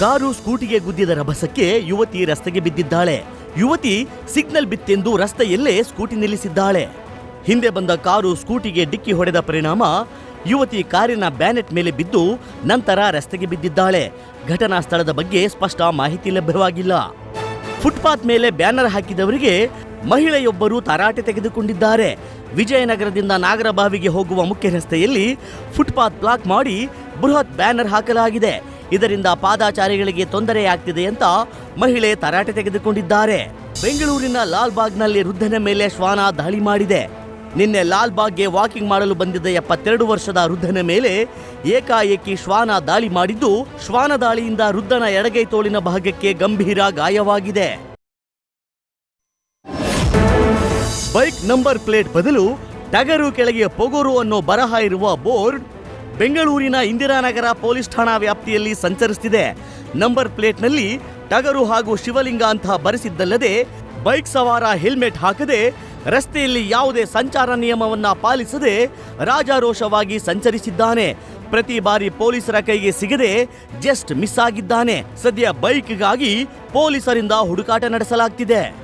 Car ಸ್ಕೂಟಿಗೆ ಗುದ್ದಿದ ರಭಸಕ್ಕೆ ಯುವತಿ ರಸ್ತೆಗೆ ಬಿದ್ದಿದ್ದಾಳೆ. ಯುವತಿ ಸಿಗ್ನಲ್ ಬಿತ್ತೆಂದು ರಸ್ತೆಯಲ್ಲೇ ಸ್ಕೂಟಿ ನಿಲ್ಲಿಸಿದ್ದಾಳೆ. ಹಿಂದೆ ಬಂದ ಕಾರು ಸ್ಕೂಟಿಗೆ ಡಿಕ್ಕಿ ಹೊಡೆದ ಪರಿಣಾಮ ಯುವತಿ ಕಾರಿನ ಬ್ಯಾನೆಟ್ ಮೇಲೆ ಬಿದ್ದು ನಂತರ ರಸ್ತೆಗೆ ಬಿದ್ದಿದ್ದಾಳೆ. ಘಟನಾ ಸ್ಥಳದ ಬಗ್ಗೆ ಸ್ಪಷ್ಟ ಮಾಹಿತಿ ಲಭ್ಯವಾಗಿಲ್ಲ. ಫುಟ್ಪಾತ್ ಮೇಲೆ ಬ್ಯಾನರ್ ಹಾಕಿದವರಿಗೆ ಮಹಿಳೆಯೊಬ್ಬರು ತರಾಟೆ ತೆಗೆದುಕೊಂಡಿದ್ದಾರೆ. ವಿಜಯನಗರದಿಂದ ನಾಗರಬಾವಿಗೆ ಹೋಗುವ ಮುಖ್ಯ ರಸ್ತೆಯಲ್ಲಿ ಫುಟ್ಪಾತ್ ಬ್ಲಾಕ್ ಮಾಡಿ ಬೃಹತ್ ಬ್ಯಾನರ್ ಹಾಕಲಾಗಿದೆ. ಇದರಿಂದ ಪಾದಾಚಾರಿಗಳಿಗೆ ತೊಂದರೆಯಾಗ್ತಿದೆ ಅಂತ ಮಹಿಳೆ ತರಾಟೆ ತೆಗೆದುಕೊಂಡಿದ್ದಾರೆ. ಬೆಂಗಳೂರಿನ ಲಾಲ್ಬಾಗ್ನಲ್ಲಿ ವೃದ್ಧನ ಮೇಲೆ ಶ್ವಾನ ದಾಳಿ ಮಾಡಿದೆ. ನಿನ್ನೆ ಲಾಲ್ಬಾಗ್ಗೆ ವಾಕಿಂಗ್ ಮಾಡಲು ಬಂದಿದ್ದ ಎಪ್ಪತ್ತೆರಡು ವರ್ಷದ ವೃದ್ಧನ ಮೇಲೆ ಏಕಾಏಕಿ ಶ್ವಾನ ದಾಳಿ ಮಾಡಿದ್ದು, ಶ್ವಾನ ದಾಳಿಯಿಂದ ವೃದ್ಧನ ಎಡಗೈ ತೋಳಿನ ಭಾಗಕ್ಕೆ ಗಂಭೀರ ಗಾಯವಾಗಿದೆ. ಬೈಕ್ ನಂಬರ್ ಪ್ಲೇಟ್ ಬದಲು ಟಗರು ಕೆಳಗೆ ಪೊಗರು ಅನ್ನೋ ಬರಹ ಇರುವ ಬೋರ್ಡ್ ಬೆಂಗಳೂರಿನ ಇಂದಿರಾನಗರ ಪೊಲೀಸ್ ಠಾಣಾ ವ್ಯಾಪ್ತಿಯಲ್ಲಿ ಸಂಚರಿಸುತ್ತಿದೆ ನಂಬರ್ ಪ್ಲೇಟ್ನಲ್ಲಿ ಟಗರು ಹಾಗೂ ಶಿವಲಿಂಗ ಅಂತ ಬರೆಸಿದ್ದಲ್ಲದೆ, ಬೈಕ್ ಸವಾರ ಹೆಲ್ಮೆಟ್ ಹಾಕದೆ, ರಸ್ತೆಯಲ್ಲಿ ಯಾವುದೇ ಸಂಚಾರ ನಿಯಮವನ್ನ ಪಾಲಿಸದೆ, ರಾಜಾರೋಷವಾಗಿ ಸಂಚರಿಸಿದ್ದಾನೆ. ಪ್ರತಿ ಬಾರಿ ಪೊಲೀಸರ ಕೈಗೆ ಸಿಗದೆ ಜಸ್ಟ್ ಮಿಸ್ ಆಗಿದ್ದಾನೆ. ಸದ್ಯ ಬೈಕ್ಗಾಗಿ ಪೊಲೀಸರಿಂದ ಹುಡುಕಾಟ ನಡೆಸಲಾಗ್ತಿದೆ.